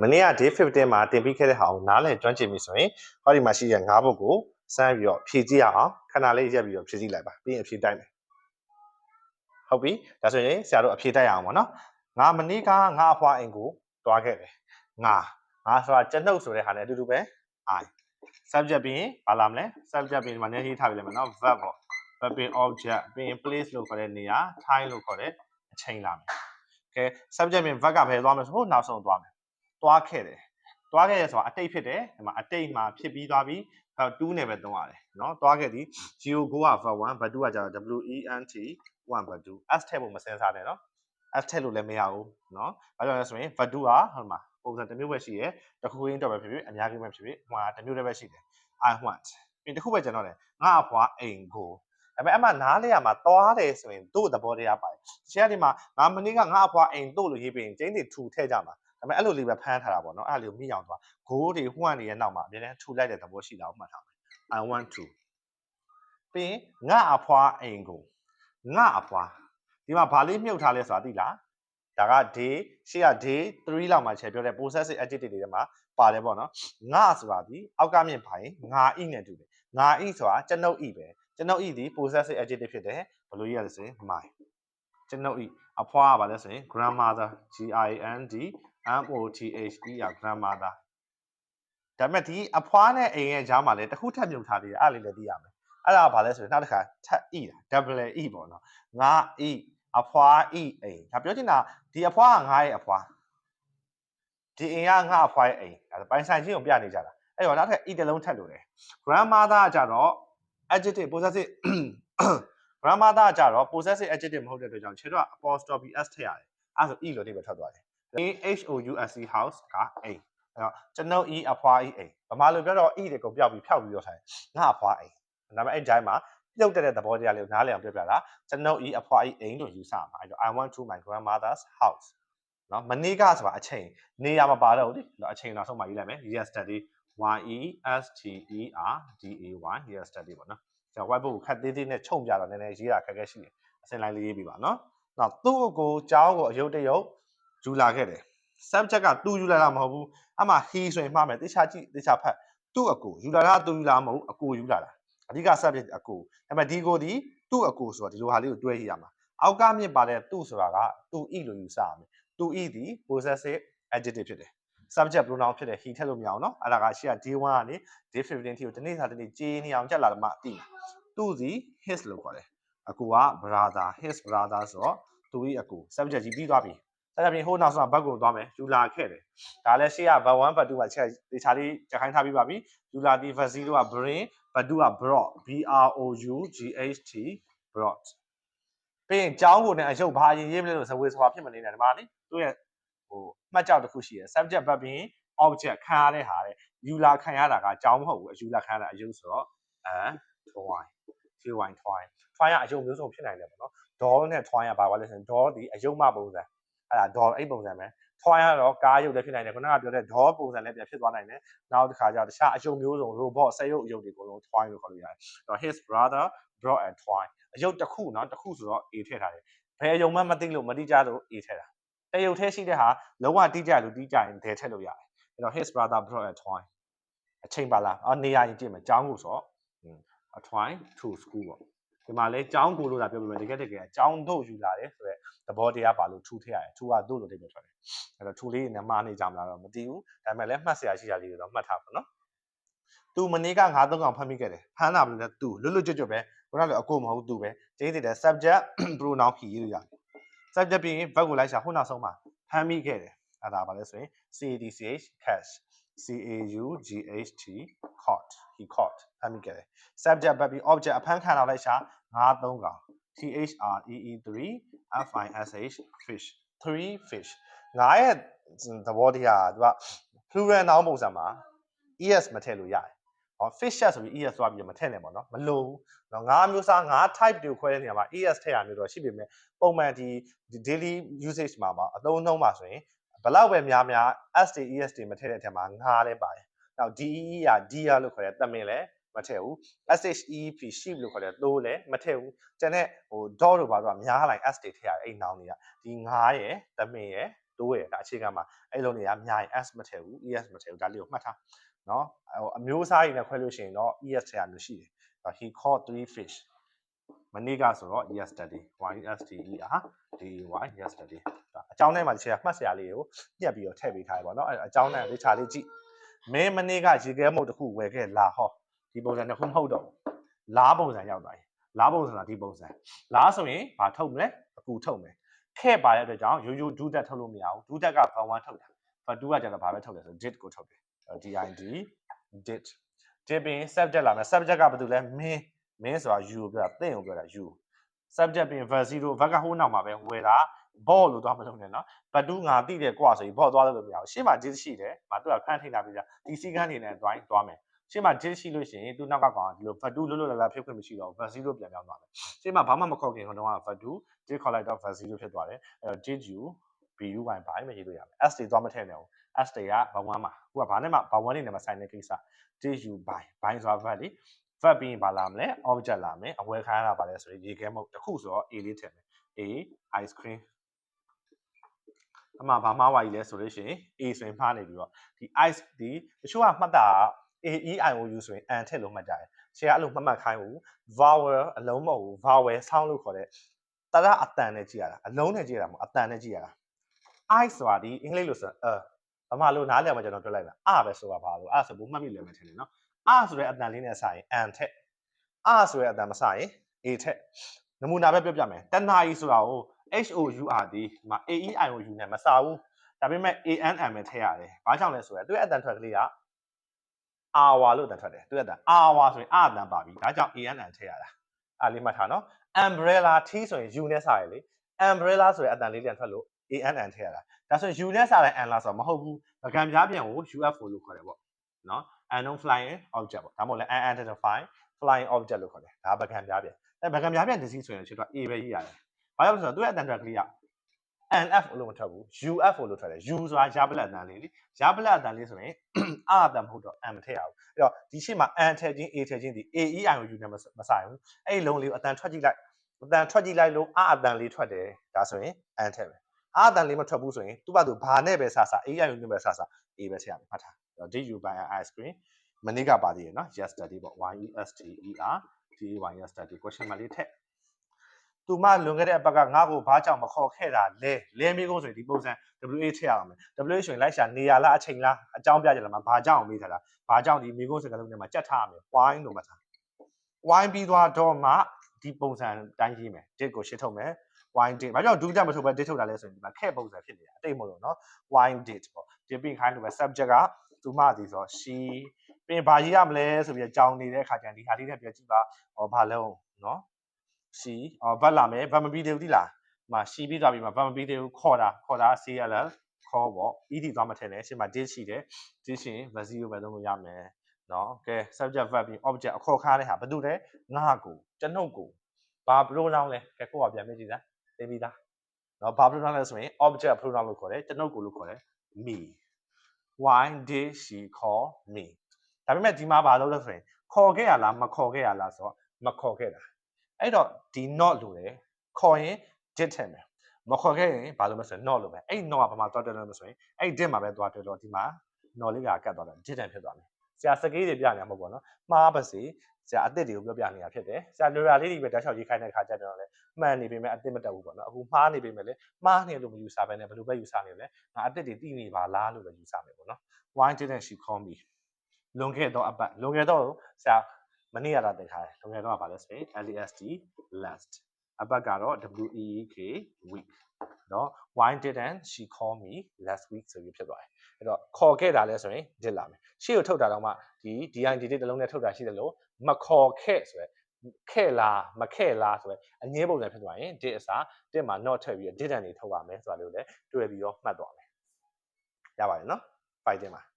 မနေ့က day 15မှာတင်ပြီးခဲ့တဲ့ဟာကိုနားလည်ကျွမ်းကျင်ပြီဆိုရင်ဟောဒီမှာရှိတဲ့၅ဘုတ်ကိုစမ်းပြီးတော့ဖြည့်ကြည့်ရအောင်ခဏလေးရက်ပြီးတော့ဖြည့်ကြည့်လိုက်ပါပြီးရင်အဖြည့်တိုက်မယ်ဟုတ်ပြီဒါဆိုရင်ဆရာတို့အဖြည့်တိုက်ရအောင်ပါနော်ငါမနေ့ကငါအဖွားအိမ်ကိုတွားခဲ့တယ်ငါငါဆိုတာကျွန်ုပ်ဆိုတဲ့ဟာနဲ့အတူတူပဲ I subject ပြီးရင်ဘာလာမလဲ subject ပြီးရင်ဒီမှာနေရေးထားပြီးလိုက်မယ်နော် verb ပေါ့ verb ပြီး object ပြီးရင် place လို့ခေါ်တဲ့နေရာ time လို့ခေါ်တဲ့အချိန်လာမယ်ကဲ subject ပြီး verb ကဘယ်သွားမလဲဆိုဟိုနောက်ဆုံးသွားမယ် သွားခဲ့တယ်သွားခဲ့ရဆိုတာအတိတ်ဖြစ်တယ်ဒီမှာအတိတ်မှာဖြစ်ပြီးသွားပြီး verb 2နဲ့ပဲသုံးရတယ်နော်သွားခဲ့သည် geo go က verb 1 verb 2ကကျတော့ w e n t 1 verb 2 s ထည့်ဖို့မစင်စားနဲ့နော် s ထည့်လို့လည်းမရဘူးနော်ဘာကြောင့်လဲဆိုရင် verb 2ကဟိုမှာပုံစံတစ်မျိုးပဲရှိရယ်တစ်ခုရင်းတော့ပဲဖြစ်ဖြစ်အများကြီးပဲဖြစ်ဖြစ်ဟိုမှာတစ်မျိုးတည်းပဲရှိတယ် i want ပြီးတစ်ခုပဲကျွန်တော်တယ်ငါအဖွားအိမ်ကိုဒါပေမဲ့အမှနားလေရမှာသွားတယ်ဆိုရင်တို့သဘောတရားပါတယ်ရှင်းရဒီမှာငါမနေ့ကငါအဖွားအိမ်တို့လို့ရေးပြီးရင်ကျင်းတွေထူထည့်ကြမှာ ဒါပေမဲ့အဲ့လိုလေးပဲဖမ်းထားတာပေါ့နော်အဲ့လိုမိအောင်သွား go တွေဟွန့်တွေရဲ့နောက်မှာအမြဲတမ်းထူလိုက်တဲ့သဘောရှိတာကိုမှတ်ထားမယ် i want to ပြီးရင်ငါအဖွားအိမ်ကိုငါအဖွားဒီမှာဘာလေးမြုပ်ထားလဲဆိုတာသိလားဒါက day ရှေ့က day 3လောက်မှာချက်ပြောတဲ့ possessive adjective တွေထဲမှာပါတယ်ပေါ့နော်ငါဆိုတာဒီအောက်ကမြင့်ပိုင်းငါဣနဲ့တူတယ်ငါဣဆိုတာကျွန်ုပ်ဣပဲကျွန်ုပ်ဣဒီ possessive adjective ဖြစ်တယ်ဘယ်လိုရလဲဆိုရင် my ကျွန်ုပ်ဣအဖွားကဘာလဲဆိုရင် grandmother g i n d m o t h e r grandmother ဒါပေမဲ့ဒီအဖွားနဲ့အိမ်ရဲ့ကြားမှာလည်းတစ်ခုထပ်မြုပ်ထားသေးတယ်အဲ့ဒါလေးလည်းသိရမယ်အဲ့ဒါကဘာလဲဆိုရင်နောက်တစ်ခါထပ်ဣတာ double e ပေါ့နော်ငါဣအဖွားဣအိမ်ဒါပြောချင်တာဒီအဖွားကငါရဲ့အဖွားဒီအိမ်ကငါအဖွားရဲ့အိမ်ဒါပိုင်ဆိုင်ချင်းကိုပြနေကြတာအဲ့တော့နောက်ထပ် e တစ်လုံးထပ်လို့တယ် grandmother ကကြတော့ adjective possessive grandmother ကကြတော့ possessive adjective မဟုတ်တဲ့အတွက်ကြောင့်ခြေတော့ apostrophe s ထည့်ရတယ်အဲ့ဆို e လို့ဒီပဲထွက်သွားတယ် a h o u s e house ကအိမ်အဲ့တော့ကျွန်ုပ် e အဖွား e အိမ်ဗမာလိုပြောတော့ e တွေကိုပြောက်ပြီးဖြောက်ပြီးတော့ထိုင်ငါအဖွားအိမ်ဒါပေမဲ့အဲ့ဒီတိုင်းမှာပြုတ်တဲ့သဘောတရားလေးကိုနားလည်အောင်ပြောပြတာကျွန်ုပ် e အဖွား e အိမ်လို့ယူဆမှာအဲ့တော့ I want to my grandmother's house နော်မနေ့ကဆိုတာအချိန်နေရမပါတော့ဘူးလေနော်အချိန်နောက်ဆုံးမှရေးလိုက်မယ် yesterday y e s t e r d a y yesterday ပေါ့နော်ကျွန်တော် white book ကိုခက်သေးသေးနဲ့ခြုံပြတော့နည်းနည်းရေးတာခက်ခဲရှိတယ်အစင်လိုက်လေးရေးပြပါနော်နောက်သူ့အကိုကျောင်းကိုအယုတ်တရုတ် ယူလာခဲ့တယ် subject ကသူယူလာတာမဟုတ်ဘူးအမှ he ဆိုရင်မှားမယ်တေချာကြည့်တေချာဖတ်သူ့အကိုယူလာတာသူယူလာမဟုတ်အကိုယူလာတာအဓိက subject အကိုဒါပေမဲ့ဒီကိုဒီသူ့အကိုဆိုတော့ဒီလိုဟာလေးကိုတွဲကြည့်ရမှာအောက်ကမြင့်ပါတဲ့သူ့ဆိုတာကသူ e လို့ယူဆရမယ်သူ e ဒီ possessive adjective ဖြစ်တယ် subject pronoun ဖြစ်တယ် he ထည့်လို့မရအောင်เนาะအဲ့ဒါကရှေ့က day 1ကနေ day 15ထိကိုတနေ့စာတနေ့ကြေးနေအောင်ကြက်လာတော့မှသိမှာသူစီ his လို့ခေါ်တယ်အကူက brother his brother ဆိုတော့သူ၏အကူ subject ကြီးပြီးသွားပြီ အဲ့ဒါပြင်ဟိုနောက်ဆုံးဘက်ကိုသွားမယ်ယူလာခဲ့တယ်ဒါလည်းရှေ့က bad 1 bad 2မှာချက်တေချာလေးကြခိုင်းထားပြီးပါပြီယူလာဒီ bad 0က bring bad 2က brought b r o u g h t brought ပြီးရင်ကျောင်းကိုလည်းအယုတ်ဘာရင်ရေးမလဲလို့ဇဝေစွာဖြစ်မနေနဲ့ဒီမှာလေသူ့ရဲ့ဟိုမှတ်ကြောက်တစ်ခုရှိရယ် subject ဘက်ပြီး object ခံရတဲ့ဟာတဲ့ယူလာခံရတာကကျောင်းမဟုတ်ဘူးအယူလာခံရတာအယုတ်ဆိုတော့အဲ twine twine twine twine ကအယုတ်မျိုးစုံဖြစ်နိုင်တယ်ပေါ့နော် doll နဲ့ twine ကဘာပါလဲဆိုရင် doll ဒီအယုတ်မပုံစံ အဲ့ဒါ doll အဲ့ပုံစံပဲ twine ကတော့ကားရုပ်လည်းဖြစ်နိုင်တယ်ခုနကပြောတဲ့ doll ပုံစံလည်းပြန်ဖြစ်သွားနိုင်တယ်နောက်တစ်ခါကျတော့တခြားအယုတ်မျိုးစုံ robot စက်ရုပ်အယုတ်တွေအကုန်လုံး twine လို့ခေါ်လို့ရတယ်အဲ့တော့ his brother brought a twine အယုတ်တစ်ခုနော်တစ်ခုဆိုတော့ a ထည့်ထားတယ်ဘယ်အယုံမှမသိလို့မတိကြလို့ a ထည့်တာတရုတ်ထဲရှိတဲ့ဟာလုံးဝတိကျလို့တိကျရင်ဒယ်ထည့်လို့ရတယ်အဲ့တော့ his brother brought a twine အချိန်ပါလားအော်နေရာရင်ကြည့်မယ်ကျောင်းကိုဆိုတော့ a twine to school ပေါ့ ဒီမှာလဲကျောင်းကိုလို့လာပြောပြမယ်တကယ်တကယ်ကျောင်းတို့ယူလာတယ်ဆိုတော့သဘောတရားပါလို့ထူထည့်ရတယ်ထူကတို့လို့တိတ်ပဲထွက်တယ်အဲ့တော့ထူလေးနဲ့မှားနေကြမလားတော့မသိဘူးဒါပေမဲ့လည်းမှတ်စရာရှိတာလေးတွေတော့မှတ်ထားပါနော်သူမနေ့ကငါးသုံးကောင်ဖမ်းမိခဲ့တယ်ဖမ်းတာဘယ်လိုလဲသူလွတ်လွတ်ကျွတ်ကျွတ်ပဲခုနကအကိုမဟုတ်သူပဲကျင်းတဲ့ subject pronoun ဖြီးလို့ရတယ် subject ပြီးရင် verb ကိုလိုက်ရှာခုနောက်ဆုံးမှာဖမ်းမိခဲ့တယ်အဲ့ဒါဘာလဲဆိုရင် CADCH catch C A U G H T caught he caught ဖမ်းမိခဲ့တယ် subject ဘက်ပြီး object အဖမ်းခံတော့လိုက်ရှာငါးသုံးကောင် T H R E E 3 F I S H fish 3 fish ငါရဲ့သဘောတရားကသူက plural noun ပုံစံမှာ es မထည့်လို့ရတယ်။ဟော fish ချက်ဆိုပြီး es သွားပြီးမထည့်နဲ့ပေါ့နော်မလို့ဘူး။နော်ငါးမျိုးစားငါး type တွေကိုခွဲတဲ့နေရာမှာ es ထည့်ရမျိုးတော့ရှိပေမဲ့ပုံမှန်ဒီ daily usage မှာပါအသုံးအနှုန်းပါဆိုရင် ဘလောက်ပဲများများ s တွေ es တွေမထည့်တဲ့အထက်မှာငါးလည်းပါတယ်။နောက် de က dear လို့ခေါ်တဲ့တမင်လည်းမထည့်ဘူး SHEP sheep လို့ခေါ်တဲ့သိုးလည်းမထည့်ဘူးကျန်တဲ့ဟို dot တို့ဘာလို့များလိုက် s တွေထည့်ရတယ်အဲ့နောင်တွေကဒီငါးရယ်တမင်ရယ်တိုးရဒါအခြေခံမှာအဲ့လုံးတွေကများရင် s မထည့်ဘူး es မထည့်ဘူးဒါလေးကိုမှတ်ထားနော်ဟိုအမျိုးအစားတွေနဲ့ခွဲလို့ရှိရင်တော့ es ထည့်ရလို့ရှိတယ် he caught three fish မနေ့ကဆိုတော့ yesterday y s t e r d y yesterday ဒါအကြောင်းထဲမှာဒီချက်ကမှတ်စရာလေးကိုညှက်ပြီးတော့ထည့်ပေးထားရပါတော့အဲ့အကြောင်းထဲလေးခြာလေးကြည့်မင်းမနေ့ကရေခဲမုတ်တစ်ခုဝယ်ခဲ့လာဟောဒီပုံစံတစ်ခုမဟုတ်တော့လားပုံစံရောက်သွားပြီလားပုံစံကဒီပုံစံလားဆိုရင်ဘာထုတ်မလဲအကူထုတ်မယ်ခဲ့ပါတဲ့အတွက်ကြောင့်ရိုးရိုးဒူးတက်ထုတ်လို့မရဘူးဒူးတက်ကဘာဝမ်းထုတ်တာဘာဒူးကကျတော့ဘာပဲထုတ်တယ်ဆို did ကိုထုတ်တယ် did did did ပြီး subject လာမယ် subject ကဘာတူလဲမင်း မင်းဆိုတာ you ပြောတာသင်ကိုပြောတာ you subject ပြီး verb 0 verb ကဟိုးနောက်မှာပဲဝယ်တာ ball လို့သွားမလုပ်နဲ့နော်ဘတ်တူးငါတိတယ်ကွာဆိုပြီး ball သွားလို့မရဘူးရှေ့မှာ did ရှိတယ်မသူကခန်းထိန်လာပြီးတာဒီစီကန်းနေနဲ့ drawing သွားမယ်ရှေ့မှာ did ရှိလို့ရှိရင်သူနောက်ကကောင်ဒီလိုဘတ်တူးလွတ်လွတ်လပ်လပ်ဖြစ်ခွင့်မရှိတော့ verb 0ပြန်ပြောင်းသွားတယ်ရှေ့မှာဘာမှမခေါ်ခင်ကတော့ဘတ်တူး did ခေါ်လိုက်တော့ verb 0ဖြစ်သွားတယ်အဲ့တော့ did you bu y ဘာမှမရေးလို့ရမယ် s တွေသွားမထည့်နဲ့ဘူး s တွေကဘာဝမ်းမှာခုကဘာနဲ့မှဘာဝမ်းနေနဲ့မဆိုင်တဲ့ကိစ္စ did you buy buy ဆိုတာ verb လေ verb ပြီးရင်ဘာလာမလဲ object လာမယ်အဝယ်ခံရတာပါလဲဆိုရင်ရေခဲမုတ်တစ်ခုဆိုတော့ a လေးထည့်မယ် a ice cream အမှဘာမှားဝါကြီးလဲဆိုလို့ရှိရင် a ဆိုရင်မှားနေပြီးတော့ဒီ ice ဒီတချို့ကမှတ်တာ a e i o u ဆိုရင် an ထည့်လို့မှတ်ကြတယ်ဆရာအဲ့လိုမှတ်မှတ်ခိုင်းဘူး vowel အလုံးမဟုတ်ဘူး vowel sound လို့ခေါ်တဲ့တရအတန်နဲ့ကြည့်ရတာအလုံးနဲ့ကြည့်ရတာမဟုတ်အတန်နဲ့ကြည့်ရတာ i ဆိုတာဒီအင်္ဂလိပ်လို့ဆိုအဗမာလို့နားလည်မှာကျွန်တော်ပြောလိုက်တာအပဲဆိုတာဘာလို့အဆိုဘူးမှတ်မိလည်းမထင်နဲ့နော် အဆိုတဲ့အတန်လေးနဲ့စာရင် an ထက်အဆိုတဲ့အတန်မစရင် a ထက်နမူနာပဲပြောပြမယ်တနာ e ဆိုတာကို H O U R D ဒီမှာ A E I O U နဲ့မစာဘူးဒါပေမဲ့ A N M ပဲထည့်ရတယ်ဘာကြောင့်လဲဆိုတော့သူရဲ့အတန်ထွက်ကလေးက hour လို့အတန်ထွက်တယ်သူရဲ့အတန် hour ဆိုရင်အတန်ပါပြီဒါကြောင့် A N M ထည့်ရတာအားလေးမှတ်ထားနော် umbrella T ဆိုရင် U နဲ့စာရလေ umbrella ဆိုတဲ့အတန်လေးပြန်ထွက်လို့ A N M ထည့်ရတာဒါဆိုရင် U နဲ့စာတဲ့ N လားဆိုတော့မဟုတ်ဘူးပကံပြားပြန်ကို UFO လို့ခေါ်တယ်ပေါ့နော် unknown flying object ပေါ့ဒါမှမဟုတ်လဲ unidentified flying object လို့ခေါ်တယ်ဒါပကံပြားပြန်အဲပကံပြားပြန် disease ဆိုရင်ချစ်တော့ A ပဲရေးရတယ်ဘာကြောင့်လဲဆိုတော့သူ့ရဲ့အတန်ထွက်ကလေးက NF လို့မထွက်ဘူး UF လို့ထွက်တယ် U ဆိုတာရပလက်အတန်လေးလေရပလက်အတန်လေးဆိုရင်အအတန်မဟုတ်တော့ M မထည့်ရဘူးအဲ့တော့ဒီရှေ့မှာ N ထည့်ခြင်း A ထည့်ခြင်းဒီ A E I O U နဲ့မဆိုင်ဘူးအဲ့ဒီလုံးလေးကိုအတန်ထွက်ကြည့်လိုက်အတန်ထွက်ကြည့်လိုက်လို့အအတန်လေးထွက်တယ်ဒါဆိုရင် N ထည့်မယ် အအတန်လေးမထွက်ဘူးဆိုရင်သူ့ဘာသူဘာနဲ့ပဲဆဆ A E I O U နဲ့ပဲဆဆ A ပဲထည့်ရမယ်မှတ်ထားအဲ့တော့ did you buy an ice cream မနေ့ကပါသေးတယ်နော် yesterday ပေါ့ Y E S T E R D Y yesterday question mark လေးထည့်သူမလွန်ခဲ့တဲ့အပတ်ကငါ့ကိုဘာကြောင့်မခေါ်ခဲ့တာလဲလဲမေးကုန်ဆိုရင်ဒီပုံစံ WA ထည့်ရအောင်မယ် WA ဆိုရင်လိုက်ရှာနေရလားအချိန်လားအကြောင်းပြကြလားမဘာကြောင့်မေးထားလားဘာကြောင့်ဒီမေးကုန်စကားလုံးထဲမှာကြက်ထားရမယ် why လို့မှတ်ထား why ပြီးသွားတော့မှဒီပုံစံတိုင်းရေးမယ် date ကိုရှင်းထုတ်မယ် wine date ဘာကြောင့်ဒူးကြမထုတ်ပဲ date ထုတ်တာလဲဆိုရင်ဒီမှာခဲ့ပုံစံဖြစ်နေတာအတိတ်မဟုတ်တော့နော် wine date ပေါ့ဒီပင်ခိုင်းလိုပဲ subject ကသူမသည်ဆို she ပင်ဘာရေးရမလဲဆိုပြီးကြောင်နေတဲ့အခါကျရင်ဒီဟာလေးနဲ့ပြောကြည့်ပါဟောဘာလဲနော် she ဟောဘတ်လာမယ်ဘာမပြီးသေးဘူးတိလားမှာ she ပြီးသွားပြီမှာဘာမပြီးသေးဘူးခေါ်တာခေါ်တာ CL ခေါ်ပေါ့ ED သွားမထည့်နဲ့ရှင်းမှာ date ရှိတယ် date ရှင် value ပဲသုံးလို့ရမယ်နော်ကဲ subject verb ပြီး object အခေါ်ခါတဲ့ဟာဘာတူလဲငါကိုကျွန်ုပ်ကိုဘာဘလို့လောင်းလဲကဲကိုကပြန်မြင်ကြည့်စမ်း သိပြီလားနော်ဘာ pronoun လဲဆိုရင် object pronoun လို့ခေါ်တယ်ကျွန်ုပ်ကိုလို့ခေါ်တယ် me why did she call me ဒါပေမဲ့ဒီမှာဘာလုပ်လဲဆိုရင်ခေါ်ခဲ့ရလားမခေါ်ခဲ့ရလားဆိုတော့မခေါ်ခဲ့တာအဲ့တော့ဒီ not လို့လေခေါ်ရင် did ထည့်မယ်မခေါ်ခဲ့ရင်ဘာလို့မဆိုရင် not လို့ပဲအဲ့ not ကဘာမှသွားတယ်လို့မဆိုရင်အဲ့ did မှာပဲသွားတယ်လို့ဒီမှာ not လေးကကတ်သွားတယ် did တယ်ဖြစ်သွားတယ်ဆရာစကေးတွေပြနေမှာပေါ့နော်မှားပါစေ ဆရာအစ်စ်တွေကိုပြောပြနေတာဖြစ်တယ်ဆရာလွယ်ရာလေးတွေပဲတခြားရေးခိုင်းတဲ့ခါကျတော့လည်းမှန်နေပေမဲ့အစ်စ်မတက်ဘူးပေါ့နော်အခုမှားနေပေမဲ့လည်းမှားနေလို့မယူဆဘဲနဲ့ဘယ်လိုပဲယူဆနေလဲငါအစ်စ်တွေတိနေပါလားလို့ပဲယူဆမယ်ပေါ့နော် why didn't she call me လွန်ခဲ့တော့အပတ်လွန်ခဲ့တော့ဆရာမနေ့ကလာတင်ထားတယ်လွန်ခဲ့တော့ကဘာလဲဆိုရင် last last အပတ်ကတော့ week နော် why didn't she call me last week ဆိုပြီးဖြစ်သွားတယ်အဲ့တော့ခေါ်ခဲ့တာလဲဆိုရင် did လာမယ်ရှေ့ကိုထုတ်တာတော့မှဒီ did did တစ်လုံးနဲ့ထုတ်တာရှိတယ်လို့မခေါ်ခဲ့ဆိုရယ်ခဲ့လားမခဲ့လားဆိုရယ်အငင်းပုံစံဖြစ်သွားရင် did အစား did မှာ not ထည့်ပြီး didn't တွေထုတ်ပါမယ်ဆိုတာလေးကိုလည်းတွေ့ပြီးတော့မှတ်သွားမယ်ရပါတယ်နော် fight တင်ပါ